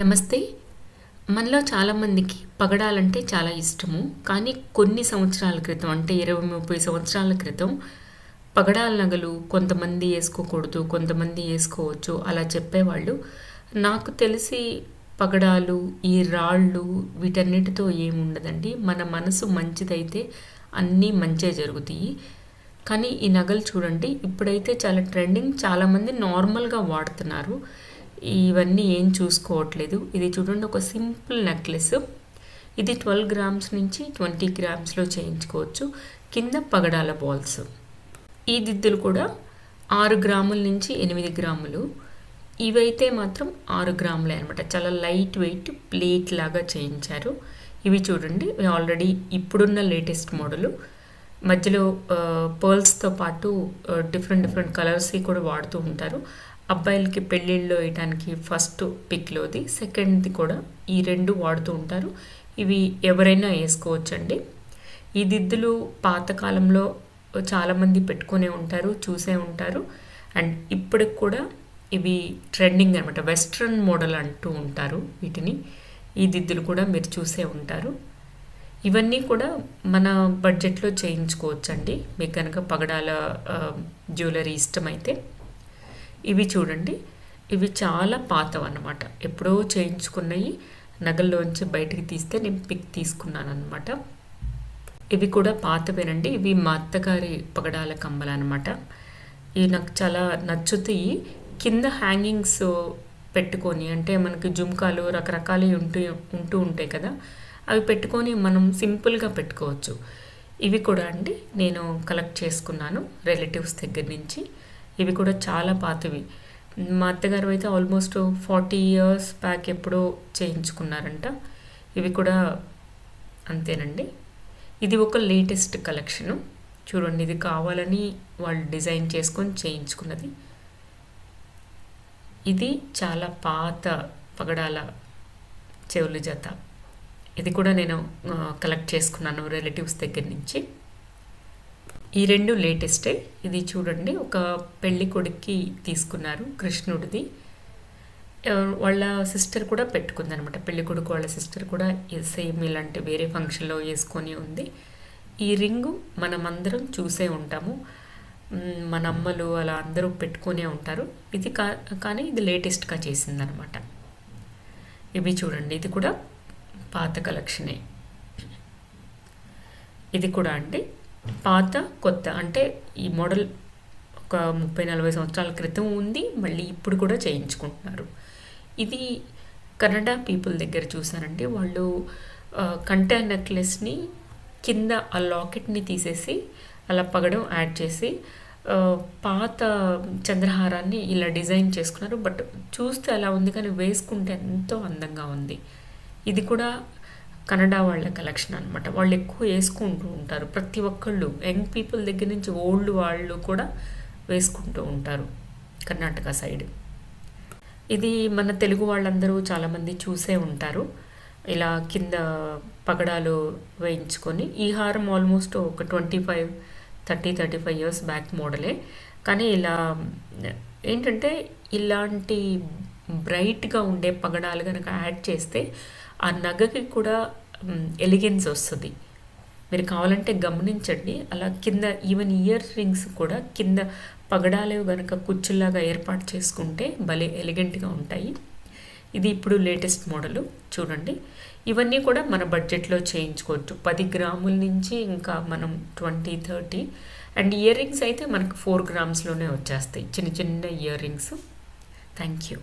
నమస్తే. మనలో చాలామందికి పగడాలంటే చాలా ఇష్టము. కానీ కొన్ని సంవత్సరాల క్రితం అంటే ఇరవై ముప్పై సంవత్సరాల క్రితం పగడాల నగలు కొంతమంది వేసుకోకూడదు కొంతమంది వేసుకోవచ్చు అలా చెప్పేవాళ్ళు. నాకు తెలిసి పగడాలు ఈ రాళ్ళు వీటన్నిటితో ఏముండదండి. మన మనసు మంచిదైతే అన్నీ మంచే జరుగుతాయి. కానీ ఈ నగలు చూడండి ఇప్పుడైతే చాలా ట్రెండింగ్ చాలామంది నార్మల్గా వాడుతున్నారు. ఇవన్నీ ఏం చూసుకోవట్లేదు. ఇది చూడండి ఒక సింపుల్ నెక్లెస్. ఇది ట్వెల్వ్ గ్రామ్స్ నుంచి ట్వంటీ గ్రామ్స్లో చేయించుకోవచ్చు. కింద పగడాల బాల్స్. ఈ దిద్దులు కూడా ఆరు గ్రాముల నుంచి ఎనిమిది గ్రాములు. ఇవైతే మాత్రం ఆరు గ్రాములే అనమాట చాలా లైట్ వెయిట్ ప్లేట్ లాగా చేయించారు. ఇవి చూడండి ఆల్రెడీ ఇప్పుడున్న లేటెస్ట్ మోడలు. మధ్యలో పర్ల్స్తో పాటు డిఫరెంట్ డిఫరెంట్ కలర్స్ కూడా వాడుతూ ఉంటారు. అబ్బాయిలకి పెళ్ళిళ్ళు వేయడానికి ఫస్ట్ పిక్లోది సెకండ్ది కూడా ఈ రెండు వాడుతూ ఉంటారు. ఇవి ఎవరైనా వేసుకోవచ్చండి. ఈ దిద్దులు పాతకాలంలో చాలామంది పెట్టుకునే ఉంటారు చూసే ఉంటారు. అండ్ ఇప్పటికి కూడా ఇవి ట్రెండింగ్ అనమాట వెస్ట్రన్ మోడల్ అంటూ ఉంటారు వీటిని. ఈ దిద్దులు కూడా మీరు చూసే ఉంటారు. ఇవన్నీ కూడా మన బడ్జెట్లో చేయించుకోవచ్చండి. మీకు కనుక పగడాల జ్యువెలరీ ఇష్టమైతే. ఇవి చూడండి. ఇవి చాలా పాతవన్నమాట. ఎప్పుడో చేయించుకున్నవి నగల్లోంచి బయటికి తీస్తే నేను పిక్ తీసుకున్నాను అనమాట ఇవి కూడా పాతవేనండి. ఇవి మా అత్తగారి పగడాల కమ్మలు అనమాట ఇవి నాకు చాలా నచ్చుతాయి. కింద హ్యాంగింగ్స్ పెట్టుకొని అంటే మనకి జుమ్కాలు రకరకాలు ఉంటూ ఉంటూ ఉంటాయి కదా. అవి పెట్టుకొని మనం సింపుల్గా పెట్టుకోవచ్చు. ఇవి కూడా అండి నేను కలెక్ట్ చేసుకున్నాను రిలేటివ్స్ దగ్గర నుంచి. ఇవి కూడా చాలా పాతవి. మా అత్తగారు అయితే ఆల్మోస్ట్ ఫార్టీ ఇయర్స్ బ్యాక్ ఎప్పుడో చేయించుకున్నారంట. ఇవి కూడా అంతేనండి. ఇది ఒక లేటెస్ట్ కలెక్షను చూడండి ఇది కావాలని వాళ్ళు డిజైన్ చేసుకొని చేయించుకున్నది. ఇది చాలా పాత పగడాల చెవులు జత. ఇది కూడా నేను కలెక్ట్ చేసుకున్నాను రిలేటివ్స్ దగ్గర నుంచి. ఈ రెండు లేటెస్టే. ఇది చూడండి ఒక పెళ్ళి కొడుక్కి తీసుకున్నారు కృష్ణుడిది. వాళ్ళ సిస్టర్ కూడా పెట్టుకుందనమాట. పెళ్ళి కొడుకు వాళ్ళ సిస్టర్ కూడా సేమ్ ఇలాంటి వేరే ఫంక్షన్లో వేసుకొని ఉంది. ఈ రింగు మనమందరం చూసే ఉంటాము. మన అమ్మలు అలా అందరూ పెట్టుకునే ఉంటారు. ఇది కా కానీ ఇది లేటెస్ట్గా చేసిందనమాట. ఇవి చూడండి ఇది కూడా పాత కలెక్షనే. ఇది కూడా అండి. పాత కొత్త. అంటే ఈ మోడల్ ఒక ముప్పై నలభై సంవత్సరాల క్రితం ఉంది మళ్ళీ ఇప్పుడు కూడా చేయించుకుంటున్నారు. ఇది కన్నడ పీపుల్ దగ్గర చూసానంటే వాళ్ళు కంటె నెక్లెస్ని కింద ఆ లాకెట్ని తీసేసి అలా పగడం యాడ్ చేసి పాత చంద్రహారాన్ని ఇలా డిజైన్ చేసుకున్నారు. బట్ చూస్తే అలా ఉంది కానీ వేసుకుంటే ఎంతో అందంగా ఉంది. ఇది కూడా కన్నడ వాళ్ళ కలెక్షన్ అనమాట వాళ్ళు ఎక్కువ వేసుకుంటూ ఉంటారు. ప్రతి ఒక్కళ్ళు యంగ్ పీపుల్ దగ్గర నుంచి ఓల్డ్ వాళ్ళు కూడా వేసుకుంటూ ఉంటారు కర్ణాటక సైడ్. ఇది మన తెలుగు వాళ్ళందరూ చాలామంది చూసే ఉంటారు. ఇలా కింద పగడాలు వేయించుకొని ఈ హారం ఆల్మోస్ట్ ఒక twenty five thirty thirty five years back మోడలే. కానీ ఇలా ఏంటంటే ఇలాంటి బ్రైట్గా ఉండే పగడాలు కనుక యాడ్ చేస్తే ఆ నగకి కూడా ఎలిగెన్స్ వస్తుంది. మీరు కావాలంటే గమనించండి. అలా కింద ఈవెన్ ఇయర్ రింగ్స్ కూడా కింద పగడాలు కనుక కుచ్చుల్లాగా ఏర్పాటు చేసుకుంటే భలే ఎలిగెంట్గా ఉంటాయి. ఇది ఇప్పుడు లేటెస్ట్ మోడలు చూడండి. ఇవన్నీ కూడా మన బడ్జెట్లో చేయించుకోవచ్చు. పది గ్రాముల నుంచి ఇంకా మనం twenty thirty and year rings అయితే మనకు ఫోర్ గ్రామ్స్లోనే వచ్చేస్తాయి. చిన్న చిన్న ఇయర్ రింగ్స్ థ్యాంక్ యూ